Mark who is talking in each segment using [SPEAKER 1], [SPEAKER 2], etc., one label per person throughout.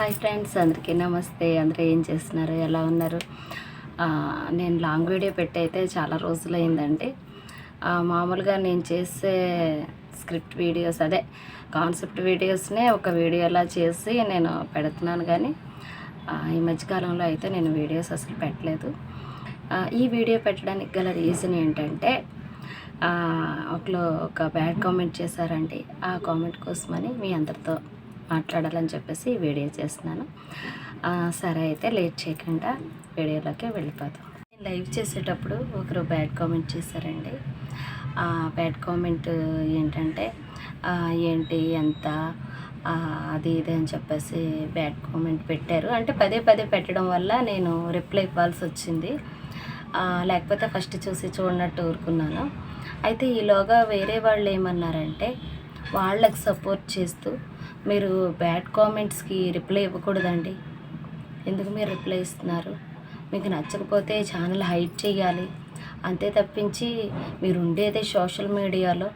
[SPEAKER 1] Hi friends అందరికీ నమస్తే. అందరూ ఏం చేస్తున్నారు? ఎలా ఉన్నారు? నేను లాంగ్ వీడియో పెట్టి అయితే చాలా రోజులు అయిందండి మామూలుగా నేను చేసే స్క్రిప్ట్ వీడియోస్ అదే కాన్సెప్ట్ వీడియోస్నే ఒక వీడియోలా చేసి నేను పెడుతున్నాను కానీ ఈ మధ్యకాలంలో అయితే నేను వీడియోస్ అసలు పెట్టలేదు. ఈ వీడియో పెట్టడానికి గల రీజన్ ఏంటంటే ఒకళ్ళు ఒక బ్యాడ్ కామెంట్ చేశారండి. ఆ కామెంట్ కోసమని మీ అందరితో మాట్లాడాలని చెప్పేసి వీడియో చేస్తున్నాను. సరే అయితే లేట్ చేయకుండా వీడియోలోకి వెళ్ళిపోతాం నేను లైవ్ చేసేటప్పుడు ఒకరు బ్యాడ్ కామెంట్ చేశారండి. ఆ బ్యాడ్ కామెంట్ ఏంటంటే ఏంటి ఎంత అది ఇది అని చెప్పేసి బ్యాడ్ కామెంట్ పెట్టారు. అంటే పదే పదే పెట్టడం వల్ల నేను రిప్లై ఇవ్వాల్సి వచ్చింది. లేకపోతే ఫస్ట్ చూసి చూడనట్టు ఊరుకున్నాను. అయితే ఈలోగా వేరే వాళ్ళు ఏమన్నారంటే వాళ్ళకి సపోర్ట్ చేస్తూ మీరు బ్యాడ్ కామెంట్స్కి రిప్లై ఇవ్వకూడదండి. ఎందుకు మీరు రిప్లై ఇస్తున్నారు? మీకు నచ్చకపోతే ఛానల్ హైడ్ చేయాలి. అంతే తప్పించి మీరు ఉండేదే సోషల్ మీడియాలో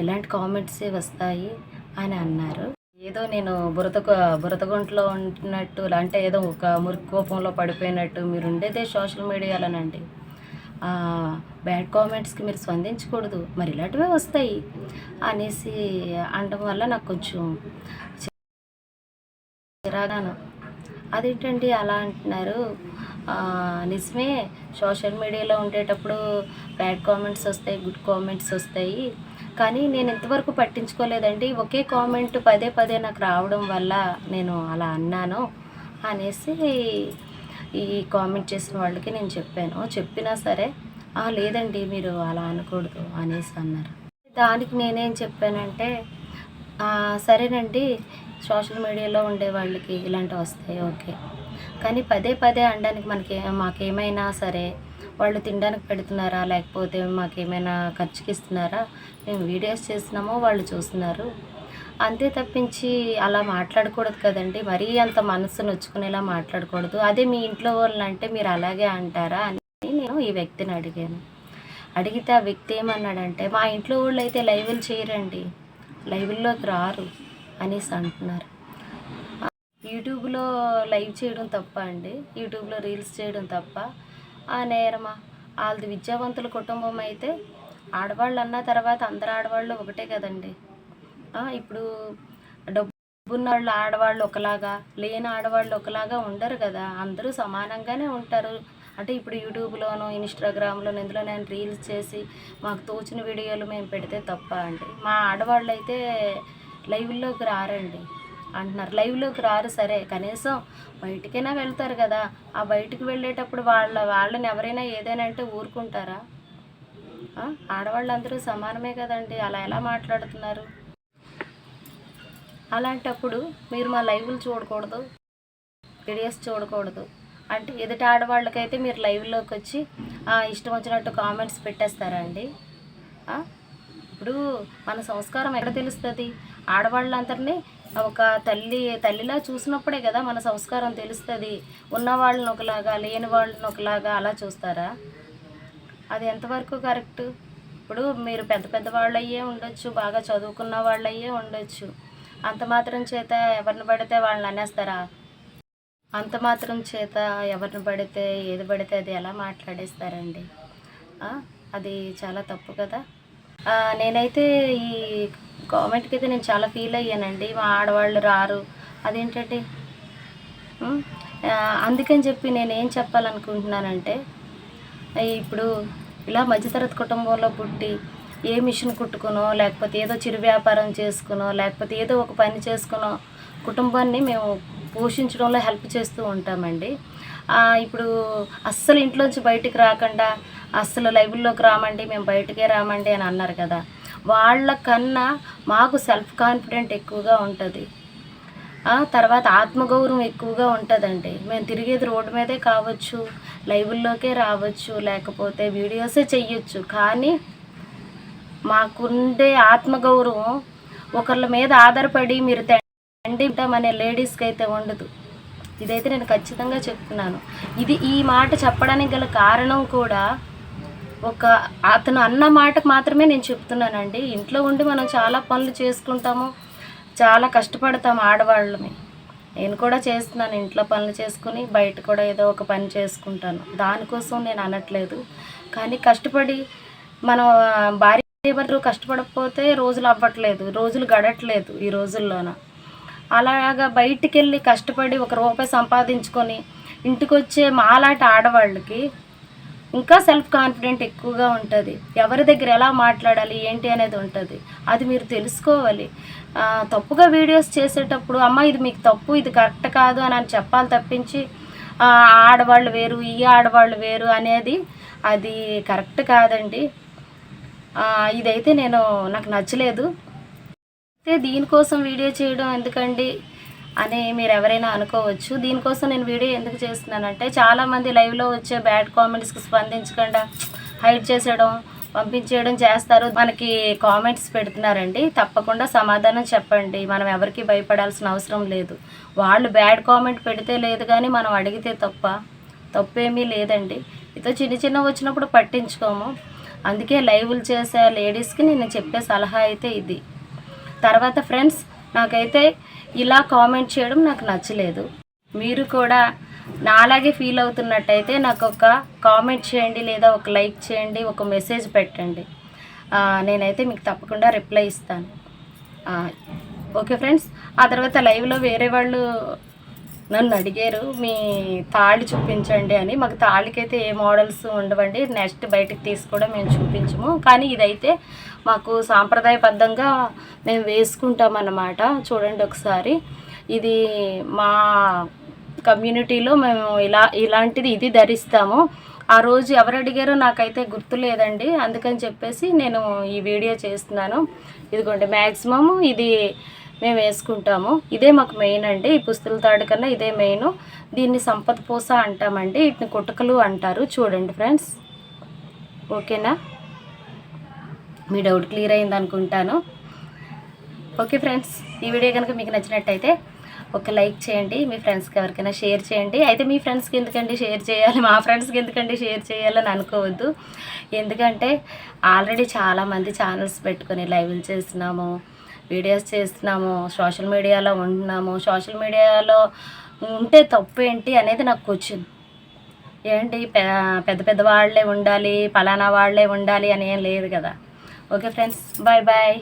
[SPEAKER 1] ఇలాంటి కామెంట్సే వస్తాయి అని అన్నారు. ఏదో నేను బురద బురదగుంట్లో ఉంటున్నట్టు అంటే ఏదో ఒక మురికి కోపంలో పడిపోయినట్టు మీరు ఉండేదే సోషల్ మీడియాలోనండి బ్యాడ్ కామెంట్స్కి మీరు స్పందించకూడదు మరి ఇలాంటివే వస్తాయి అనేసి అనడం వల్ల నాకు కొంచెం చిరాగాను. అదేంటండి అలా అంటున్నారు? నిజమే సోషల్ మీడియాలో ఉండేటప్పుడు బ్యాడ్ కామెంట్స్ వస్తాయి గుడ్ కామెంట్స్ వస్తాయి. కానీ నేను ఇంతవరకు పట్టించుకోలేదండి. ఒకే కామెంట్ పదే పదే నాకు రావడం వల్ల నేను అలా అన్నాను అనేసి ఈ కామెంట్ చేసిన వాళ్ళకి నేను చెప్పాను. చెప్పినా సరే. "ఆ, లేదండి మీరు అలా అనకూడదు అనేసి అన్నారు. దానికి నేనేం చెప్పానంటే సరేనండి సోషల్ మీడియాలో ఉండే వాళ్ళకి ఇలాంటివి వస్తాయి ఓకే. కానీ పదే పదే అనడానికి మనకి మాకేమైనా సరే వాళ్ళు తినడానికి పెడుతున్నారా లేకపోతే మాకేమైనా ఖర్చుకి ఇస్తున్నారా మేము వీడియోస్ చేస్తున్నామో వాళ్ళు చూస్తున్నారు. అంతే తప్పించి అలా మాట్లాడకూడదు కదండి. మరీ అంత మనసు నొచ్చుకునేలా మాట్లాడకూడదు. అదే మీ ఇంట్లో వాళ్ళు అంటే మీరు అలాగే అంటారా అని నేను ఈ వ్యక్తిని అడిగాను. అడిగితే ఆ వ్యక్తి ఏమన్నాడంటే మా ఇంట్లో వాళ్ళు అయితే లైవ్లు చేయరండి. లైవ్లోకి రారు అనేసి అంటున్నారు. యూట్యూబ్లో లైవ్ చేయడం తప్ప అండి. యూట్యూబ్లో రీల్స్ చేయడం తప్ప. ఆ నేరమా? వాళ్ళది విద్యావంతుల కుటుంబం అయితే ఆడవాళ్ళు అన్న తర్వాత అందరు ఆడవాళ్ళు ఒకటే కదండి. ఇప్పుడు డబ్బున్న వాళ్ళు ఆడవాళ్ళు ఒకలాగా లేని ఆడవాళ్ళు ఒకలాగా ఉండరు కదా. అందరూ సమానంగానే ఉంటారు. అంటే ఇప్పుడు యూట్యూబ్లోను ఇన్స్టాగ్రామ్లోను ఇందులో నేను రీల్స్ చేసి మాకు తోచిన వీడియోలు మేము పెడితే తప్ప అండి. మా ఆడవాళ్ళు అయితే లైవ్లోకి రారండి. అంటున్నారు. లైవ్లోకి రారు సరే. కనీసం బయటికైనా వెళ్తారు కదా. ఆ బయటికి వెళ్ళేటప్పుడు వాళ్ళ వాళ్ళని ఎవరైనా ఏదైనా అంటే ఊరుకుంటారా? ఆడవాళ్ళందరూ సమానమే కదండి. అలా ఎలా మాట్లాడుతున్నారు? అలాంటప్పుడు మీరు మా లైవ్లు చూడకూడదు వీడియోస్ చూడకూడదు. అంటే ఎదుటి ఆడవాళ్ళకైతే మీరు లైవ్లోకి వచ్చి ఇష్టం వచ్చినట్టు కామెంట్స్ పెట్టేస్తారా అండి ఇప్పుడు మన సంస్కారం ఎక్కడ తెలుస్తుంది? ఆడవాళ్ళందరినీ ఒక తల్లి తల్లిలా చూసినప్పుడే కదా మన సంస్కారం తెలుస్తుంది. ఉన్న వాళ్ళని ఒకలాగా లేని వాళ్ళని ఒకలాగా అలా చూస్తారా? అది ఎంతవరకు కరెక్ట్? ఇప్పుడు మీరు పెద్ద పెద్ద వాళ్ళు ఉండొచ్చు బాగా చదువుకున్న వాళ్ళు ఉండొచ్చు. అంత మాత్రం చేత ఎవరిని పడితే వాళ్ళని అనేస్తారా? అంత మాత్రం చేత ఎవరిని పడితే ఏది పడితే అది ఎలా మాట్లాడేస్తారండి? అది చాలా తప్పు కదా. నేనైతే ఈ గవర్నమెంట్కి అయితే నేను చాలా ఫీల్ అయ్యానండి. మా ఆడవాళ్ళు రారు. అదేంటండి అందుకని చెప్పి నేను ఏం చెప్పాలనుకుంటున్నానంటే ఇప్పుడు ఇలా మధ్యతరగతి కుటుంబంలో పుట్టి ఏ మిషన్ కుట్టుకునో లేకపోతే ఏదో చిరు వ్యాపారం చేసుకునో లేకపోతే ఏదో ఒక పని చేసుకునో కుటుంబాన్ని మేము పోషించడంలో హెల్ప్ చేస్తూ ఉంటామండి. ఇప్పుడు అస్సలు ఇంట్లోంచి బయటికి రాకుండా అస్సలు లైబ్రరీలోకి రామండి మేము బయటికే రామండి అని అన్నారు కదా. వాళ్ళకన్నా మాకు సెల్ఫ్ కాన్ఫిడెంట్ ఎక్కువగా ఉంటుంది. తర్వాత ఆత్మగౌరవం ఎక్కువగా ఉంటుందండి. మేము తిరిగేది రోడ్డు మీదే కావచ్చు లైవ్లోకే రావచ్చు లేకపోతే వీడియోసే చెయ్యొచ్చు. కానీ మాకుండే ఆత్మగౌరవం ఒకళ్ళ మీద ఆధారపడి మీరు తండ్రి అనే లేడీస్కి అయితే ఉండదు. ఇదైతే నేను ఖచ్చితంగా చెప్తున్నాను. ఇది ఈ మాట చెప్పడానికి గల కారణం కూడా ఒక అతను అన్న మాటకు మాత్రమే నేను చెప్తున్నానండి. ఇంట్లో ఉండి మనం చాలా పనులు చేసుకుంటాము చాలా కష్టపడతాము ఆడవాళ్ళని నేను కూడా చేస్తున్నాను ఇంట్లో పనులు చేసుకుని బయట కూడా ఏదో ఒక పని చేసుకుంటాను. దానికోసం నేను అనట్లేదు. కానీ కష్టపడి మనం భార్య భర్తలు కష్టపడకపోతే రోజులు అవ్వట్లేదు రోజులు గడట్లేదు ఈ రోజుల్లోన. అలాగా బయటికి వెళ్ళి కష్టపడి ఒక రూపాయి సంపాదించుకొని ఇంటికి వచ్చే మాలాంటి ఆడవాళ్ళకి ఇంకా సెల్ఫ్ కాన్ఫిడెంట్ ఎక్కువగా ఉంటుంది. ఎవరి దగ్గర ఎలా మాట్లాడాలి ఏంటి అనేది ఉంటుంది. అది మీరు తెలుసుకోవాలి. తప్పుగా వీడియోస్ చేసేటప్పుడు అమ్మ ఇది మీకు తప్పు ఇది కరెక్ట్ కాదు అని అని చెప్పాలి తప్పించి ఆడవాళ్ళు వేరు ఈ ఆడవాళ్ళు వేరు అనేది అది కరెక్ట్ కాదండి. ఇదైతే నేను నాకు నచ్చలేదు. అయితే దీనికోసం వీడియో చేయడం ఎందుకండి అని మీరు ఎవరైనా అనుకోవచ్చు. దీనికోసం నేను వీడియో ఎందుకు చేస్తున్నానంటే చాలామంది లైవ్లో వచ్చే బ్యాడ్ కామెంట్స్కి స్పందించకుండా హైడ్ చేసేయడం పంపించేయడం చేస్తారు. మనకి కామెంట్స్ పెడుతున్నారండి. తప్పకుండా సమాధానం చెప్పండి. మనం ఎవరికి భయపడాల్సిన అవసరం లేదు. వాళ్ళు బ్యాడ్ కామెంట్ పెడితే లేదు కానీ మనం అడిగితే తప్ప తప్పేమీ లేదండి. ఇతో చిన్న చిన్న వచ్చినప్పుడు పట్టించుకోము. అందుకే లైవ్లు చేసే లేడీస్కి నేను చెప్పే సలహా అయితే ఇది. తర్వాత ఫ్రెండ్స్ నాకైతే ఇలా కామెంట్ చేయడం నాకు నచ్చలేదు. మీరు కూడా నాలాగే ఫీల్ అవుతున్నట్టయితే నాకు ఒక కామెంట్ చేయండి లేదా ఒక లైక్ చేయండి ఒక మెసేజ్ పెట్టండి. నేనైతే మీకు తప్పకుండా రిప్లై ఇస్తాను. ఓకే ఫ్రెండ్స్ ఆ తర్వాత లైవ్లో వేరే వాళ్ళు నన్ను అడిగారు మీ తాళి చూపించండి అని. మాకు తాళికైతే ఏ మోడల్స్ ఉండవండి. నెక్స్ట్ బయటకు తీసి కూడా మేము చూపించము. కానీ ఇదైతే మాకు సాంప్రదాయబద్ధంగా మేము వేసుకుంటాం అన్నమాట చూడండి ఒకసారి. ఇది మా కమ్యూనిటీలో మేము ఇలా ఇలాంటిది ఇది ధరిస్తాము. ఆ రోజు ఎవరు అడిగారో నాకైతే గుర్తు లేదండి. అందుకని చెప్పేసి నేను ఈ వీడియో చేస్తున్నాను. ఇదిగోండి మ్యాక్సిమం ఇది మేము వేసుకుంటాము. ఇదే మాకు మెయిన్ అండి. ఈ పుస్తల తాడు కన్నా ఇదే మెయిన్ దీన్ని సంపద పూస అంటామండి. వీటిని కుటకలు అంటారు. చూడండి ఫ్రెండ్స్. ఓకేనా? మీ డౌట్ క్లియర్ అయింది అనుకుంటాను. Okay friends. ఈ వీడియో కనుక మీకు నచ్చినట్టయితే ఒక లైక్ చేయండి. మీ ఫ్రెండ్స్కి ఎవరికైనా షేర్ చేయండి. అయితే మీ ఫ్రెండ్స్కి ఎందుకండి షేర్ చేయాలి? మా ఫ్రెండ్స్కి ఎందుకండి షేర్ చేయాలని అనుకోవద్దు. ఎందుకంటే ఆల్రెడీ చాలామంది ఛానల్స్ పెట్టుకొని లైవ్లు చేస్తున్నాము. వీడియోస్ చేస్తున్నాము సోషల్ మీడియాలో ఉంటున్నాము. సోషల్ మీడియాలో ఉంటే తప్పు ఏంటి అనేది నాకు క్వశ్చన్ ఏంటి? పెద్ద పెద్ద వాళ్ళే ఉండాలి పలానా వాళ్ళే ఉండాలి అని ఏం లేదు కదా. Okay friends bye bye.